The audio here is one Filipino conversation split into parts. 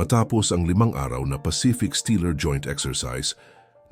Matapos ang limang araw na Pacific Steeler Joint Exercise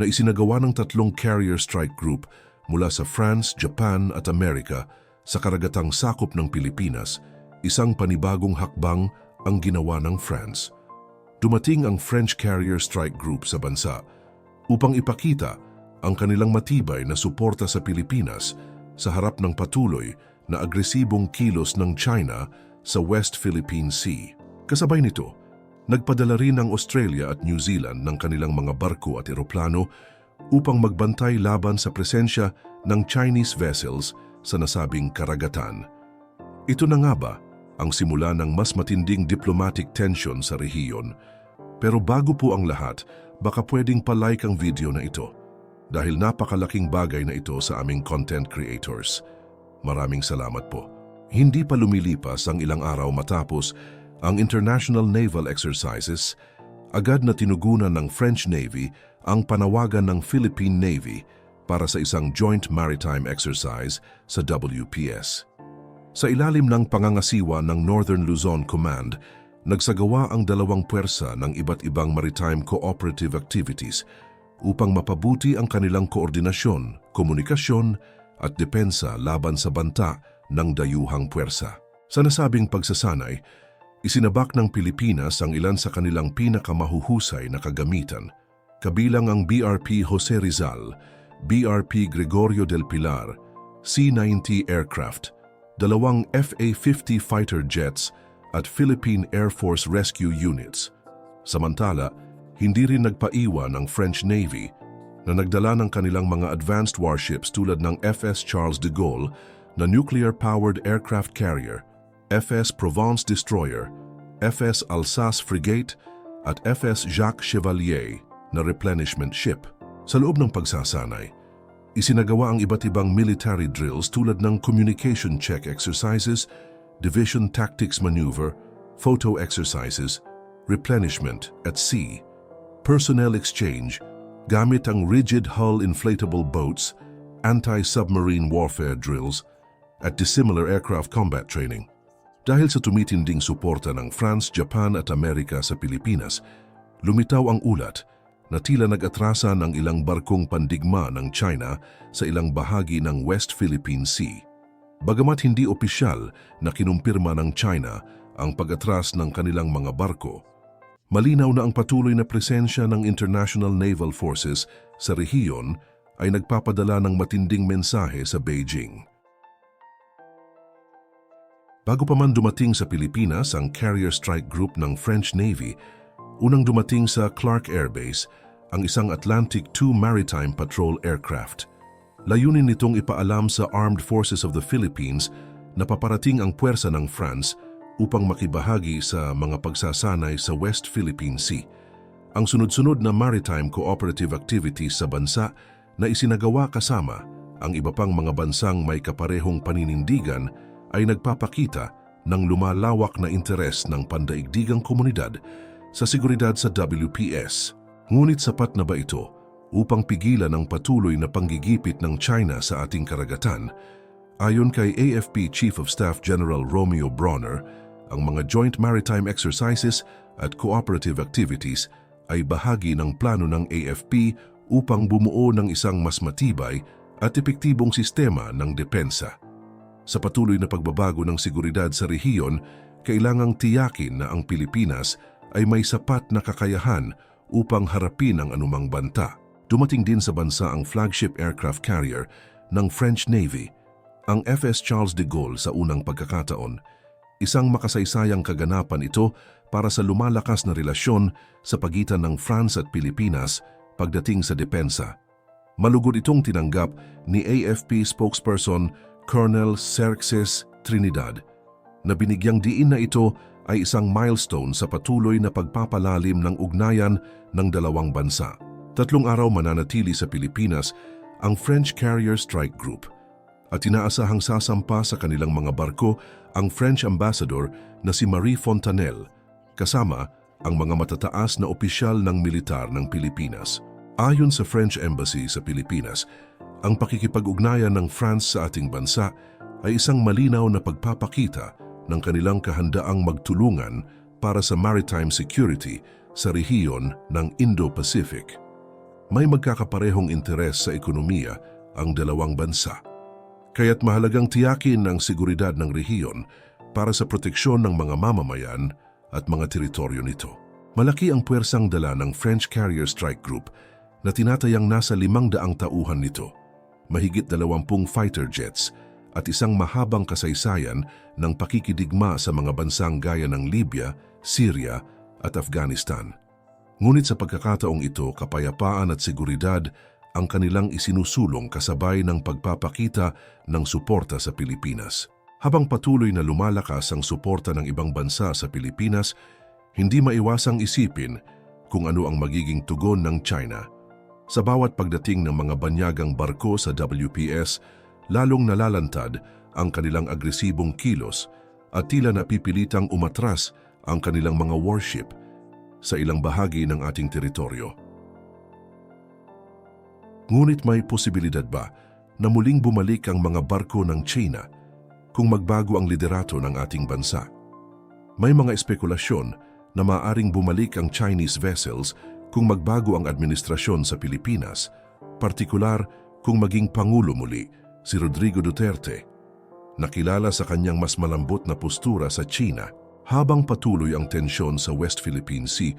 na isinagawa ng tatlong carrier strike group mula sa France, Japan at Amerika sa karagatang sakop ng Pilipinas, isang panibagong hakbang ang ginawa ng France. Dumating ang French Carrier Strike Group sa bansa upang ipakita ang kanilang matibay na suporta sa Pilipinas sa harap ng patuloy na agresibong kilos ng China sa West Philippine Sea. Kasabay nito, nagpadala rin ang Australia at New Zealand ng kanilang mga barko at eroplano upang magbantay laban sa presensya ng Chinese vessels sa nasabing karagatan. Ito na nga ba ang simula ng mas matinding diplomatic tension sa rehiyon? Pero bago po ang lahat, baka pwedeng palike ang video na ito dahil napakalaking bagay na ito sa aming content creators. Maraming salamat po. Hindi pa lumilipas ang ilang araw matapos ang International Naval Exercises, agad na tinugunan ng French Navy ang panawagan ng Philippine Navy para sa isang joint maritime exercise sa WPS. Sa ilalim ng pangangasiwa ng Northern Luzon Command, nagsagawa ang dalawang puwersa ng iba't ibang maritime cooperative activities upang mapabuti ang kanilang koordinasyon, komunikasyon at depensa laban sa banta ng dayuhang puwersa. Sa nasabing pagsasanay, isinabak ng Pilipinas ang ilan sa kanilang pinakamahuhusay na kagamitan, kabilang ang BRP Jose Rizal, BRP Gregorio del Pilar, C-90 aircraft, dalawang FA-50 fighter jets at Philippine Air Force Rescue Units. Samantala, hindi rin nagpaiwan ang French Navy na nagdala ng kanilang mga advanced warships tulad ng FS Charles de Gaulle na nuclear-powered aircraft carrier, FS Provence Destroyer, FS Alsace Frigate at FS Jacques Chevalier na replenishment ship. Sa loob ng pagsasanay, isinagawa ang iba't ibang military drills tulad ng communication check exercises, division tactics maneuver, photo exercises, replenishment at sea, personnel exchange, gamit ang rigid hull inflatable boats, anti-submarine warfare drills, at dissimilar aircraft combat training. Dahil sa tumitinding suporta ng France, Japan at Amerika sa Pilipinas, lumitaw ang ulat na tila nag-atrasa ng ilang barkong pandigma ng China sa ilang bahagi ng West Philippine Sea. Bagamat hindi opisyal na kinumpirma ng China ang pag-atras ng kanilang mga barko, malinaw na ang patuloy na presensya ng International Naval Forces sa rehiyon ay nagpapadala ng matinding mensahe sa Beijing. Bago pa man dumating sa Pilipinas ang Carrier Strike Group ng French Navy, unang dumating sa Clark Air Base ang isang Atlantic II Maritime Patrol aircraft. Layunin nitong ipaalam sa Armed Forces of the Philippines na paparating ang puwersa ng France upang makibahagi sa mga pagsasanay sa West Philippine Sea. Ang sunod-sunod na maritime cooperative activities sa bansa na isinagawa kasama ang iba pang mga bansang may kaparehong paninindigan ay nagpapakita ng lumalawak na interes ng pandaigdigang komunidad sa seguridad sa WPS. Ngunit sapat na ba ito upang pigilan ang patuloy na panggigipit ng China sa ating karagatan? Ayon kay AFP Chief of Staff General Romeo Bronner, ang mga joint maritime exercises at cooperative activities ay bahagi ng plano ng AFP upang bumuo ng isang mas matibay at epektibong sistema ng depensa. Sa patuloy na pagbabago ng seguridad sa rehiyon, kailangang tiyakin na ang Pilipinas ay may sapat na kakayahan upang harapin ang anumang banta. Dumating din sa bansa ang flagship aircraft carrier ng French Navy, ang FS Charles de Gaulle sa unang pagkakataon. Isang makasaysayang kaganapan ito para sa lumalakas na relasyon sa pagitan ng France at Pilipinas pagdating sa depensa. Malugod itong tinanggap ni AFP spokesperson Colonel Xerxes Trinidad na binigyang diin na ito ay isang milestone sa patuloy na pagpapalalim ng ugnayan ng dalawang bansa. Tatlong araw mananatili sa Pilipinas ang French Carrier Strike Group at inaasahang sasampa sa kanilang mga barko ang French Ambassador na si Marie Fontanelle kasama ang mga matataas na opisyal ng militar ng Pilipinas. Ayon sa French Embassy sa Pilipinas, ang pakikipag-ugnayan ng France sa ating bansa ay isang malinaw na pagpapakita ng kanilang kahandaang magtulungan para sa maritime security sa rehiyon ng Indo-Pacific. May magkakaparehong interes sa ekonomiya ang dalawang bansa. Kaya't mahalagang tiyakin ang seguridad ng rehiyon para sa proteksyon ng mga mamamayan at mga teritoryo nito. Malaki ang puwersang dala ng French Carrier Strike Group na tinatayang nasa limang daang tauhan nito, mahigit dalawampung fighter jets at isang mahabang kasaysayan ng pakikidigma sa mga bansang gaya ng Libya, Syria at Afghanistan. Ngunit sa pagkakataong ito, kapayapaan at seguridad ang kanilang isinusulong kasabay ng pagpapakita ng suporta sa Pilipinas. Habang patuloy na lumalakas ang suporta ng ibang bansa sa Pilipinas, hindi maiwasang isipin kung ano ang magiging tugon ng China. Sa bawat pagdating ng mga banyagang barko sa WPS, lalong nalalantad ang kanilang agresibong kilos at tila napipilitang umatras ang kanilang mga warship sa ilang bahagi ng ating teritoryo. Ngunit may posibilidad ba na muling bumalik ang mga barko ng China kung magbago ang liderato ng ating bansa? May mga espekulasyon na maaring bumalik ang Chinese vessels kung magbago ang administrasyon sa Pilipinas, partikular kung maging Pangulo muli si Rodrigo Duterte, nakilala sa kanyang mas malambot na postura sa China. Habang patuloy ang tensyon sa West Philippine Sea,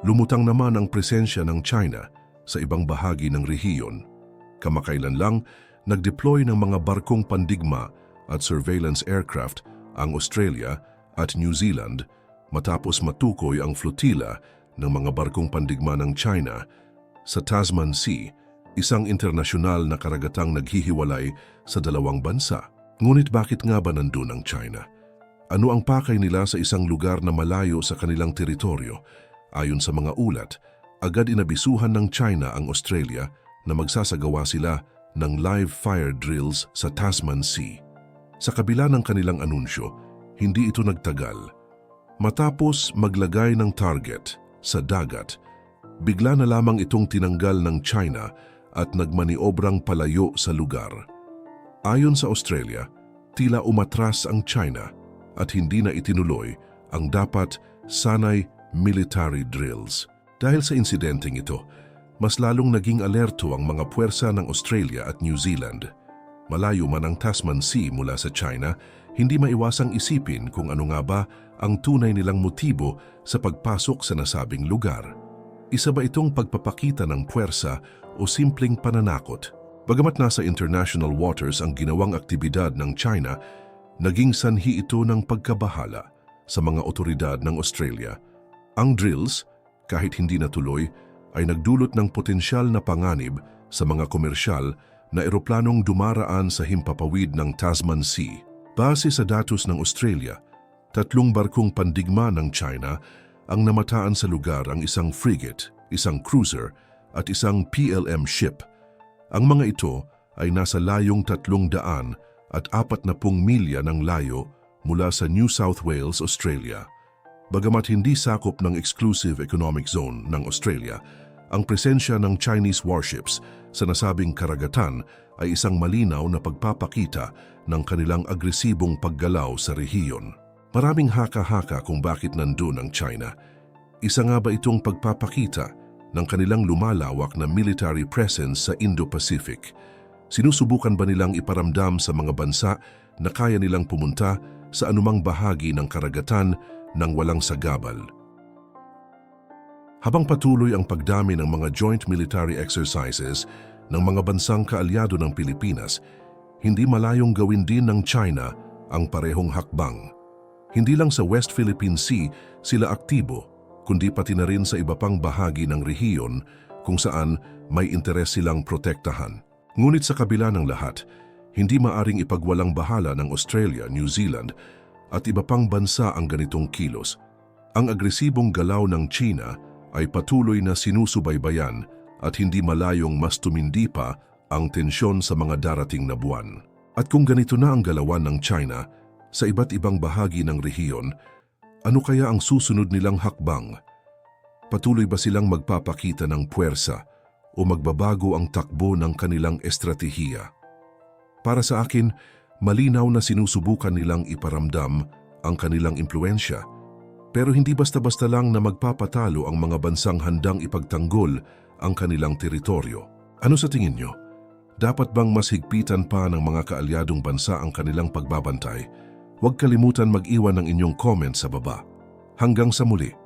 lumutang naman ang presensya ng China sa ibang bahagi ng rehiyon. Kamakailan lang, nag-deploy ng mga barkong pandigma at surveillance aircraft ang Australia at New Zealand matapos matukoy ang flotilla ng mga barkong pandigma ng China sa Tasman Sea, isang internasyonal na karagatang naghihiwalay sa dalawang bansa. Ngunit bakit nga ba nandun ang China? Ano ang pakay nila sa isang lugar na malayo sa kanilang teritoryo? Ayon sa mga ulat, agad inabisuhan ng China ang Australia na magsasagawa sila ng live fire drills sa Tasman Sea. Sa kabila ng kanilang anunsyo, hindi ito nagtagal. Matapos maglagay ng target sa dagat, bigla na lamang itong tinanggal ng China at nagmaniobrang palayo sa lugar. Ayon sa Australia, tila umatras ang China at hindi na itinuloy ang dapat sanay military drills. Dahil sa insidenteng ito, mas lalong naging alerto ang mga puwersa ng Australia at New Zealand. Malayo man ang Tasman Sea mula sa China, hindi maiwasang isipin kung ano nga ba ang tunay nilang motibo sa pagpasok sa nasabing lugar. Isa ba itong pagpapakita ng puwersa o simpleng pananakot? Bagamat nasa international waters ang ginawang aktibidad ng China, naging sanhi ito ng pagkabahala sa mga otoridad ng Australia. Ang drills, kahit hindi natuloy, ay nagdulot ng potensyal na panganib sa mga komersyal na eroplanong dumaraan sa himpapawid ng Tasman Sea. Base sa datos ng Australia, tatlong barkong pandigma ng China ang namataan sa lugar ang isang frigate, isang cruiser at isang PLM ship. Ang mga ito ay nasa layong tatlong daan at apat na pung milya ng layo mula sa New South Wales, Australia. Bagamat hindi sakop ng Exclusive Economic Zone ng Australia, ang presensya ng Chinese warships sa nasabing karagatan ay isang malinaw na pagpapakita ng kanilang agresibong paggalaw sa rehiyon. Maraming haka-haka kung bakit nandun ang China. Isa nga ba itong pagpapakita ng kanilang lumalawak na military presence sa Indo-Pacific? Sinusubukan ba nilang iparamdam sa mga bansa na kaya nilang pumunta sa anumang bahagi ng karagatan ng walang sagabal? Habang patuloy ang pagdami ng mga joint military exercises ng mga bansang kaalyado ng Pilipinas, hindi malayong gawin din ng China ang parehong hakbang. Hindi lang sa West Philippine Sea sila aktibo, kundi pati na rin sa iba pang bahagi ng rehiyon kung saan may interes silang protektahan. Ngunit sa kabila ng lahat, hindi maaring ipagwalang bahala ng Australia, New Zealand at iba pang bansa ang ganitong kilos. Ang agresibong galaw ng China ay patuloy na sinusubaybayan at hindi malayong mas tumindi pa ang tensyon sa mga darating na buwan. At kung ganito na ang galawan ng China sa iba't ibang bahagi ng rehiyon, ano kaya ang susunod nilang hakbang? Patuloy ba silang magpapakita ng puwersa o magbabago ang takbo ng kanilang estratehiya? Para sa akin, malinaw na sinusubukan nilang iparamdam ang kanilang impluensya. Pero hindi basta-basta lang na magpapatalo ang mga bansang handang ipagtanggol ang kanilang teritoryo. Ano sa tingin nyo? Dapat bang mas higpitan pa ng mga kaalyadong bansa ang kanilang pagbabantay? Huwag kalimutan mag-iwan ng inyong comment sa baba. Hanggang sa muli.